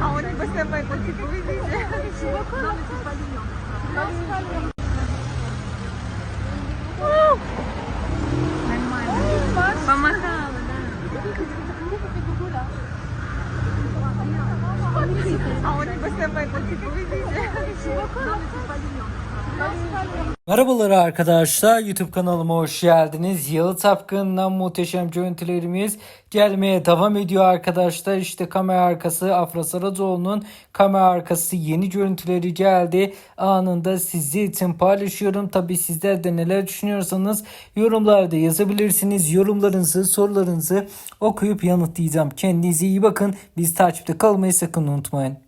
А он не поснимает, он типа, видите? Нормально. Помахала, да. А он не поснимает, он типа, видите? Merhabalar arkadaşlar YouTube kanalıma hoş geldiniz. Yalı Tapkın'dan muhteşem görüntülerimiz gelmeye devam ediyor arkadaşlar. İşte kamera arkası Afra Saracoğlu'nun kamera arkası yeni görüntüleri geldi. Anında sizler için paylaşıyorum. Tabi sizler de neler düşünüyorsanız yorumlarda yazabilirsiniz. Yorumlarınızı sorularınızı okuyup yanıtlayacağım. Kendinize iyi bakın. Biz takipte kalmayı sakın unutmayın.